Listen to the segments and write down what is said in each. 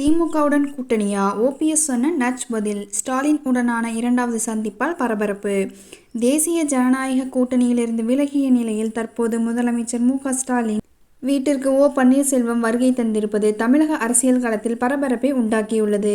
திமுகவுடன் கூட்டணியா? ஓபிஎஸ் சொன்ன நச் பதில். ஸ்டாலின் உடனான இரண்டாவது சந்திப்பால் பரபரப்பு. தேசிய ஜனநாயக கூட்டணியிலிருந்து விலகிய நிலையில் தற்போது முதலமைச்சர் மு க ஸ்டாலின் வீட்டிற்கு ஓ பன்னீர்செல்வம் வருகை தந்திருப்பது தமிழக அரசியல் களத்தில் பரபரப்பை உண்டாக்கியுள்ளது.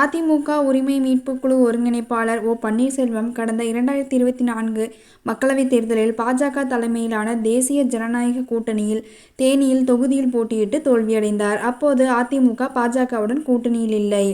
அதிமுக உரிமை மீட்பு குழு ஒருங்கிணைப்பாளர் ஓ பன்னீர்செல்வம் கடந்த இரண்டாயிரத்தி இருபத்தி நான்கு மக்களவைத் தேர்தலில் பாஜக தலைமையிலான தேசிய ஜனநாயக கூட்டணியில் தேனியில் தொகுதியில் போட்டியிட்டு தோல்வியடைந்தார். அப்போது அதிமுக பாஜகவுடன் கூட்டணியில் இல்லை.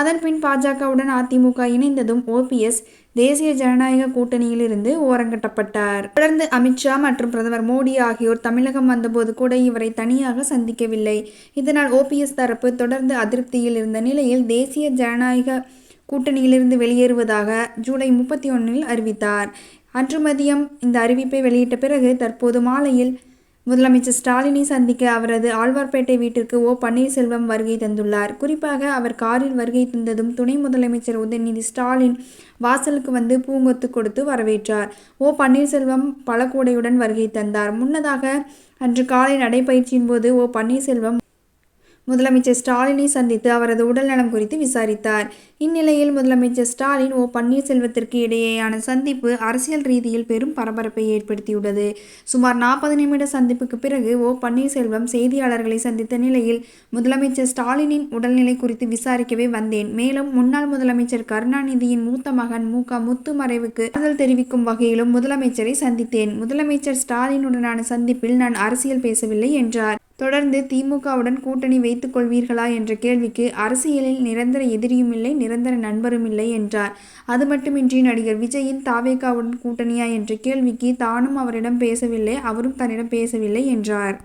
அதன்பின் பாஜகவுடன் அதிமுக இணைந்ததும் ஓபிஎஸ் தேசிய ஜனநாயக கூட்டணியிலிருந்து ஓரங்கட்டப்பட்டார். தொடர்ந்து அமித்ஷா மற்றும் பிரதமர் மோடி ஆகியோர் தமிழகம் வந்தபோது கூட இவரை தனியாக சந்திக்கவில்லை. இதனால் ஓபிஎஸ் தரப்பு தொடர்ந்து அதிருப்தியில் இருந்த நிலையில் தேசிய ஜனநாயக கூட்டணியிலிருந்து வெளியேறுவதாக ஜூலை முப்பத்தி ஒன்றில் அறிவித்தார். அன்று மதியம் இந்த அறிவிப்பை வெளியிட்ட பிறகு தற்போது மாலையில் முதலமைச்சர் ஸ்டாலினை சந்திக்க அவரது ஆழ்வார்பேட்டை வீட்டிற்கு ஓ பன்னீர்செல்வம் வருகை தந்துள்ளார். குறிப்பாக அவர் காரில் வருகை தந்ததும் துணை முதலமைச்சர் உதயநிதி ஸ்டாலின் வாசலுக்கு வந்து பூங்கொத்து கொடுத்து வரவேற்றார். ஓ பன்னீர்செல்வம் பழக்கூடையுடன் வருகை தந்தார். முன்னதாக அன்று காலை நடைபயிற்சியின் போது ஓ பன்னீர்செல்வம் முதலமைச்சர் ஸ்டாலினை சந்தித்து அவரது உடல்நலம் குறித்து விசாரித்தார். இந்நிலையில் முதலமைச்சர் ஸ்டாலின் ஓ பன்னீர்செல்வத்திற்கு இடையேயான சந்திப்பு அரசியல் ரீதியில் பெரும் பரபரப்பை ஏற்படுத்தியுள்ளது. சுமார் நாற்பது நிமிட சந்திப்புக்கு பிறகு ஓ பன்னீர்செல்வம் செய்தியாளர்களை சந்தித்த நிலையில் முதலமைச்சர் ஸ்டாலினின் உடல்நிலை குறித்து விசாரிக்கவே வந்தேன். மேலும் முன்னாள் முதலமைச்சர் கருணாநிதியின் மூத்த மகன் மு. க. முத்து மறைவுக்கு ஆறுதல் தெரிவிக்கும் வகையிலும் முதலமைச்சரை சந்தித்தேன். முதலமைச்சர் ஸ்டாலினுடனான சந்திப்பில் நான் அரசியல் பேசவில்லை என்றார். தொடர்ந்து திமுகவுடன் கூட்டணி வைத்துக் கொள்வீர்களா என்ற கேள்விக்கு அரசியலில் நிரந்தர எதிரியும் இல்லை நிரந்தர நண்பரும் இல்லை என்றார். அது மட்டுமின்றி நடிகர் விஜயின் தாவேகாவுடன் கூட்டணியா என்ற கேள்விக்கு தானும் அவரிடம் பேசவில்லை அவரும் தன்னிடம் பேசவில்லை என்றார்.